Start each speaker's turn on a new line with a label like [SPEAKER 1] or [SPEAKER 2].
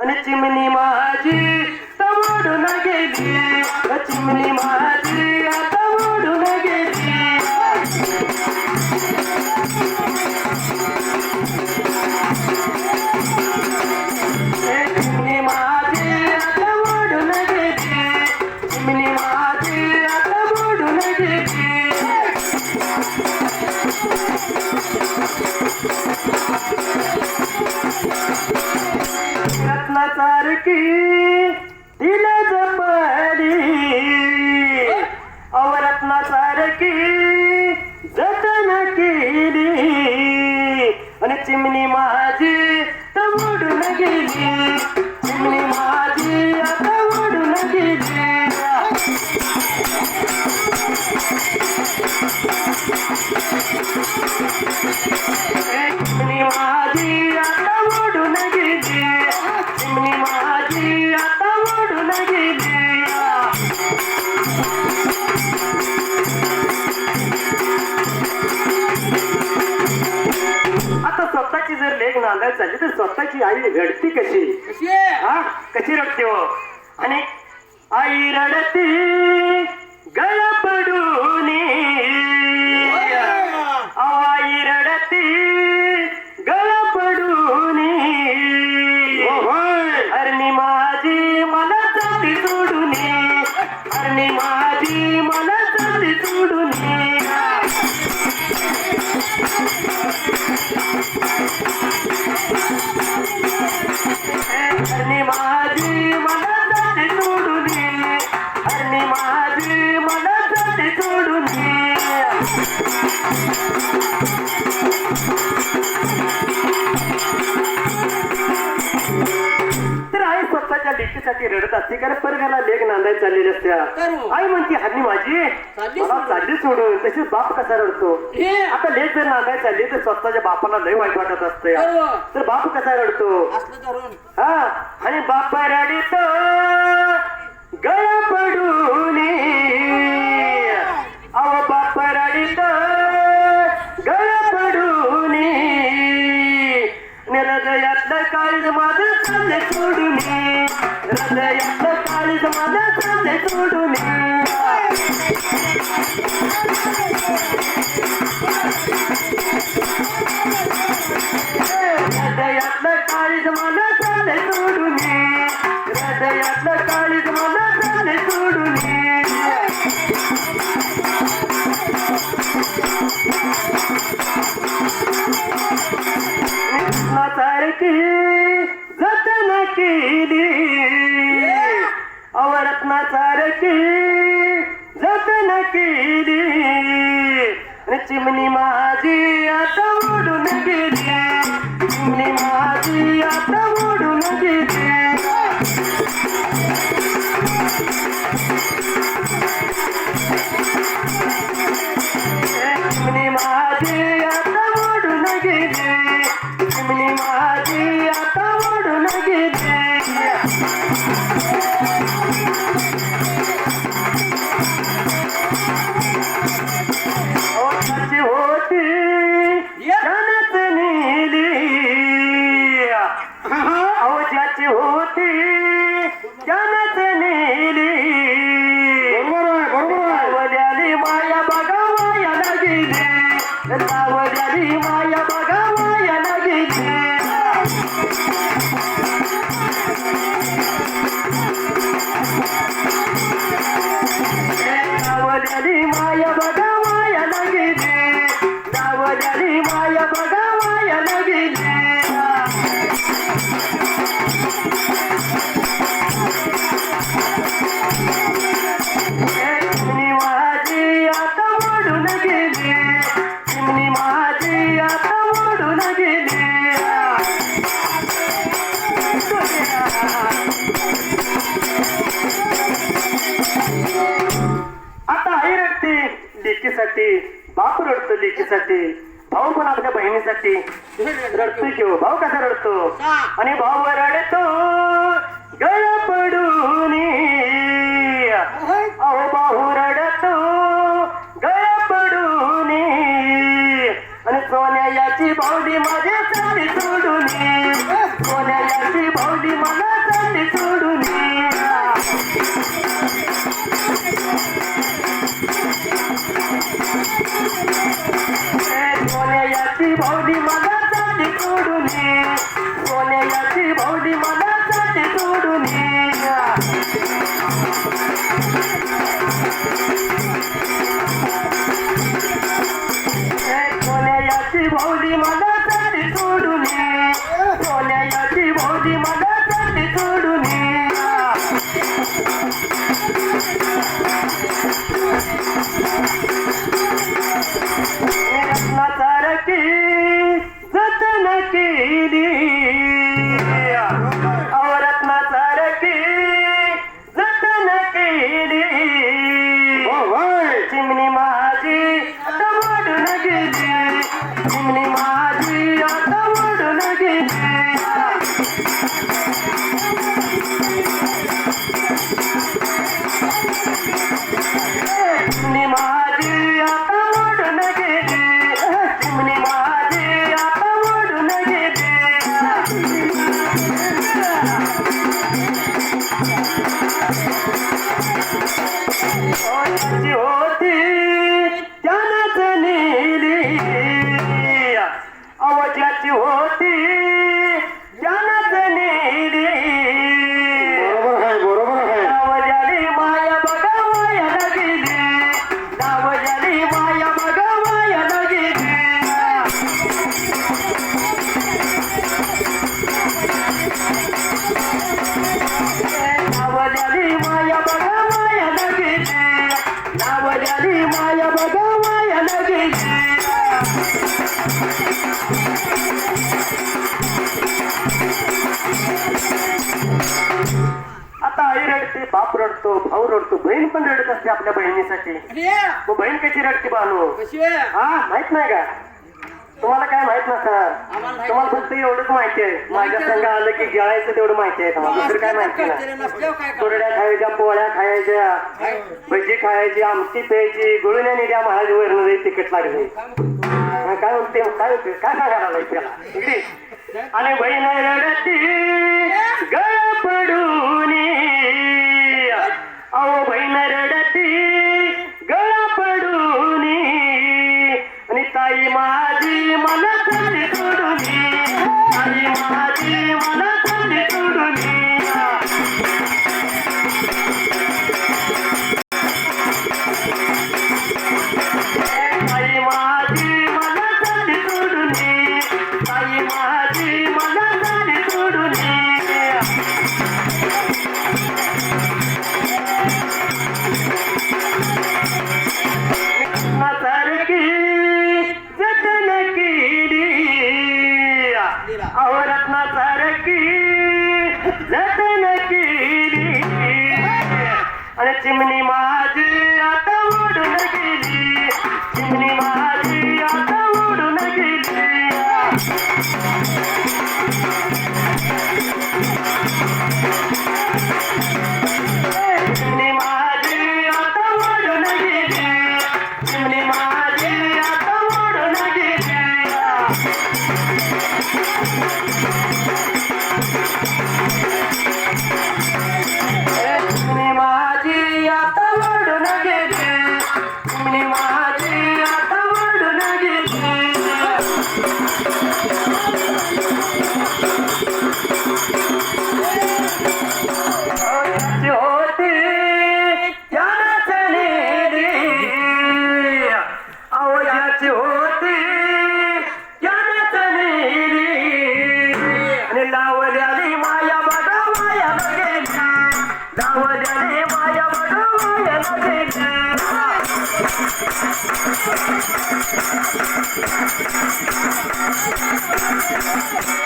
[SPEAKER 1] आणि चिमणी माझी तवडून गेली. चिमणी माझी आता आणि चिमणी आता स्वतःची जर लेख नांदायला चालली तर स्वतःची आई रडती कशी? हा? कशी रडते हो? आणि आई रडती गळ पडून आई रडती गळ पडून हरणी माझी मला जाती सोडून हरणी माझी मला रडत असते कारण परगाला लेख नांदायला चाललेली असत्या.
[SPEAKER 2] करू.
[SPEAKER 1] आई म्हणते हरणी माझी मला
[SPEAKER 2] सोडून.
[SPEAKER 1] चालली सोडून. तशीच बाप कसा रडतो?
[SPEAKER 2] हे.
[SPEAKER 1] आता लेख जर नांदायला चालली तर स्वतःच्या बापाला लय वाईट वाटत असते
[SPEAKER 2] करू.
[SPEAKER 1] तर बाप कसा रडतो? हा. आणि बाप रडित गळ पडून अव बाप रडित गळ पडून हृदयातलं काळीज माझं चालले सोडून. हृदयातलं काळीज माझं चालले सोडून हृदयातलं काळीज मला चालले सोडून हृदयातलं काळीज मला चालले सोडून आणि தவறி रडतो लेकीसाठी भाऊ पण आपल्या बहिणीसाठी. रडतोय की हो भाऊ कसा रडतो? आणि भाऊ रडतो. गळ आता आई रडते बाप रडतो भाऊ रडतो बहीण पण रडत असते आपल्या बहिणीसाठी. बहीण कशी रडते बानू? हा माहीत नाही का? आहेत ना
[SPEAKER 3] सर
[SPEAKER 1] तुम्हाला फक्त एवढंच माहिती आहे. माझ्या संघ आलं की जळायचं तेवढं माहिती आहे. तुम्हाला दुसरं काय माहिती नाही. कुरड्या खायच्या पोळ्या खायच्या भजी खायची आमटी प्यायची गुळण्या निघ्या महाराज वरण तिकीट लागले. काय म्हणते? काय काय सांगायला त्याला? आणि बहीण रडती. Thank you.